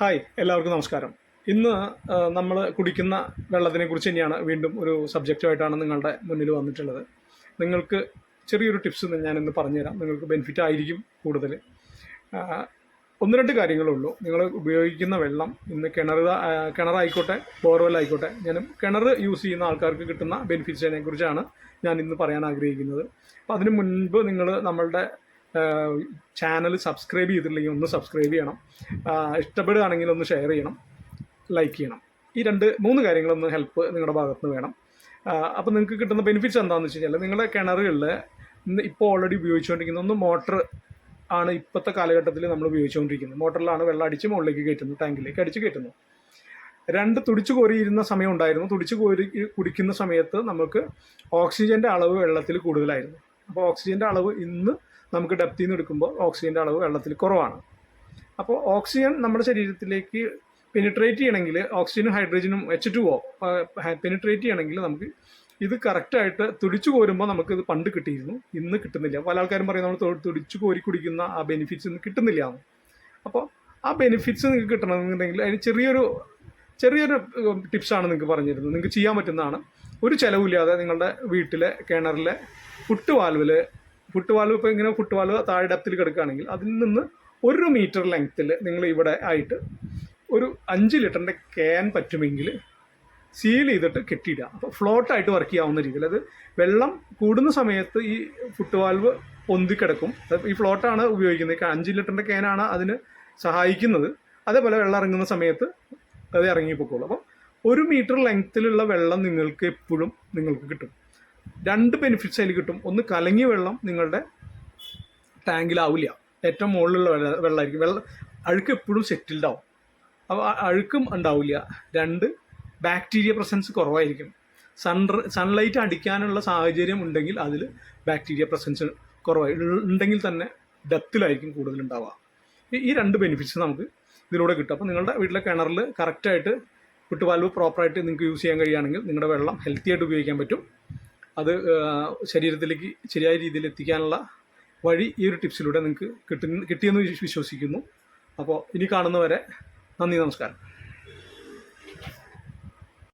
Hi എല്ലാവർക്കും നമസ്കാരം. ഇന്ന് നമ്മൾ കുടിക്കുന്ന വെള്ളത്തിനെ കുറിച്ച് തന്നെയാണ് വീണ്ടും ഒരു സബ്ജക്റ്റുമായിട്ടാണ് നിങ്ങളുടെ മുന്നിൽ വന്നിട്ടുള്ളത്. നിങ്ങൾക്ക് ചെറിയൊരു ടിപ്സ് ഞാനിന്ന് പറഞ്ഞുതരാം. നിങ്ങൾക്ക് ബെനിഫിറ്റ് ആയിരിക്കും കൂടുതൽ. ഒന്ന് രണ്ട് കാര്യങ്ങളേ ഉള്ളൂ. നിങ്ങൾ ഉപയോഗിക്കുന്ന വെള്ളം ഇന്ന് കിണർ കിണറായിക്കോട്ടെ ബോർവെൽ ആയിക്കോട്ടെ ഞാനും കിണർ യൂസ് ചെയ്യുന്ന ആൾക്കാർക്ക് കിട്ടുന്ന ബെനിഫിറ്റ്സിനെ കുറിച്ചാണ് ഞാൻ ഇന്ന് പറയാൻ ആഗ്രഹിക്കുന്നത്. അപ്പോൾ അതിന് മുൻപ് നിങ്ങൾ നമ്മളുടെ ചാനൽ സബ്സ്ക്രൈബ് ചെയ്തിട്ടില്ലെങ്കിൽ ഒന്ന് സബ്സ്ക്രൈബ് ചെയ്യണം. ഇഷ്ടപ്പെടുകയാണെങ്കിൽ ഒന്ന് ഷെയർ ചെയ്യണം. ലൈക്ക് ചെയ്യണം. ഈ രണ്ട് മൂന്ന് കാര്യങ്ങളൊന്ന് ഹെൽപ്പ് നിങ്ങളുടെ ഭാഗത്ത് നിന്ന് വേണം അപ്പോൾ നിങ്ങൾക്ക് കിട്ടുന്ന ബെനിഫിറ്റ്സ് എന്താണെന്ന് വെച്ച് കഴിഞ്ഞാൽ നിങ്ങളുടെ കിണറുകളിൽ ഇപ്പോൾ ഓൾറെഡി ഉപയോഗിച്ചുകൊണ്ടിരിക്കുന്ന ഒന്ന് മോട്ടർ ആണ് ഇപ്പോഴത്തെ കാലഘട്ടത്തിൽ നമ്മൾ ഉപയോഗിച്ചുകൊണ്ടിരിക്കുന്നത്. മോട്ടറിലാണ് വെള്ളം അടിച്ച് മുകളിലേക്ക് കയറ്റുന്നത് ടാങ്കിലേക്ക് അടിച്ച് കയറ്റുന്നത്. രണ്ട് തുടിച്ചു കോരിയിരുന്ന സമയം ഉണ്ടായിരുന്നു. തുടിച്ചു കോരി കുടിക്കുന്ന സമയത്ത് നമുക്ക് ഓക്സിജന്റെ അളവ് വെള്ളത്തിൽ കൂടുതലായിരുന്നു. അപ്പോൾ ഓക്സിജന്റെ അളവ് ഇന്ന് നമുക്ക് ഡെപ്തിൽ നിന്ന് എടുക്കുമ്പോൾ ഓക്സിജന്റെ അളവ് വെള്ളത്തിൽ കുറവാണ്. അപ്പോൾ ഓക്സിജൻ നമ്മുടെ ശരീരത്തിലേക്ക് പെനിട്രേറ്റ് ചെയ്യണമെങ്കിൽ ഓക്സിജനും ഹൈഡ്രജനും എച്ച് ടു ഒ പെനിട്രേറ്റ് ചെയ്യണമെങ്കിൽ നമുക്ക് ഇത് കറക്റ്റായിട്ട് തുടിച്ചു കോരുമ്പോൾ നമുക്ക് ഇത് പണ്ട് കിട്ടിയിരുന്നു. ഇന്ന് കിട്ടുന്നില്ല. പല ആൾക്കാരും പറയും നമ്മൾ തുടിച്ചു കോരി കുടിക്കുന്ന ആ ബെനിഫിറ്റ്സ് ഒന്നും കിട്ടുന്നില്ല. അപ്പോൾ ആ ബെനിഫിറ്റ്സ് നിങ്ങൾക്ക് കിട്ടണമെന്നുണ്ടെങ്കിൽ അതിന് ചെറിയൊരു ചെറിയൊരു ടിപ്സാണ് നിങ്ങൾക്ക് പറഞ്ഞിരുന്നത് നിങ്ങൾക്ക് ചെയ്യാൻ പറ്റുന്നതാണ്. ഒരു ചിലവില്ലാതെ നിങ്ങളുടെ വീട്ടിലെ കിണറിലെ ഫുട്ട് വാൽവ് ഇപ്പോൾ ഇങ്ങനെ ഫുട്ട് വാൽവ് താഴെ ഡെപ്തിൽ കിടക്കുകയാണെങ്കിൽ അതിൽ നിന്ന് ഒരു മീറ്റർ ലെങ്ത്തിൽ നിങ്ങൾ ഇവിടെ ആയിട്ട് ഒരു അഞ്ച് ലിറ്ററിന്റെ ക്യാൻ പറ്റുമെങ്കിൽ സീൽ ചെയ്തിട്ട് കെട്ടിയിടുക. അപ്പോൾ ഫ്ലോട്ടായിട്ട് വർക്ക് ചെയ്യാവുന്ന രീതിയിൽ. അത് വെള്ളം കൂടുന്ന സമയത്ത് ഈ ഫുട്വാൽവ് പൊന്തിക്കിടക്കും ഈ ഫ്ലോട്ടാണ് ഉപയോഗിക്കുന്നത്. അഞ്ച് ലിറ്ററിന്റെ ക്യാനാണ് അതിന് സഹായിക്കുന്നത്. അതേപോലെ വെള്ളം ഇറങ്ങുന്ന സമയത്ത് അത് ഇറങ്ങിപ്പോക്കുള്ളൂ അപ്പം ഒരു മീറ്റർ ലെങ്ത്തിലുള്ള വെള്ളം നിങ്ങൾക്ക് എപ്പോഴും നിങ്ങൾക്ക് കിട്ടും. രണ്ട് ബെനിഫിറ്റ്സ് അതിൽ കിട്ടും. ഒന്ന് കലങ്ങിയ വെള്ളം നിങ്ങളുടെ ടാങ്കിലാവില്ല ഏറ്റവും മുകളിലുള്ള വെള്ള വെള്ളമായിരിക്കും. വെള്ളം അഴുക്ക് എപ്പോഴും സെറ്റിൽഡ് ആവും. അപ്പോൾ അഴുക്കും ഉണ്ടാവില്ല രണ്ട് ബാക്ടീരിയ പ്രസൻസ് കുറവായിരിക്കും. സൺ സൺലൈറ്റ് അടിക്കാനുള്ള സാഹചര്യം ഉണ്ടെങ്കിൽ അതിൽ ബാക്ടീരിയ പ്രസൻസ് കുറവായി ഉണ്ടെങ്കിൽ തന്നെ ഡെപ്തിലായിരിക്കും കൂടുതലുണ്ടാവുക. ഈ- രണ്ട് ബെനിഫിറ്റ്സ് നമുക്ക് ഇതിലൂടെ കിട്ടും. അപ്പോൾ നിങ്ങളുടെ വീട്ടിലെ കിണറിൽ കറക്റ്റായിട്ട് ഫുട്വാൽവ് പ്രോപ്പറായിട്ട് നിങ്ങൾക്ക് യൂസ് ചെയ്യാൻ കഴിയുകയാണെങ്കിൽ നിങ്ങളുടെ വെള്ളം ഹെൽത്തി ആയിട്ട് ഉപയോഗിക്കാൻ പറ്റും. അത് ശരീരത്തിലേക്ക് ശരിയായ രീതിയിൽ എത്തിക്കാനുള്ള വഴി ഈ ഒരു ടിപ്സിലൂടെ നിങ്ങൾക്ക് കിട്ടുന്ന കിട്ടിയെന്ന് വിശ്വസിക്കുന്നു. അപ്പോൾ ഇനി കാണുന്നവരെ നന്ദി നമസ്കാരം.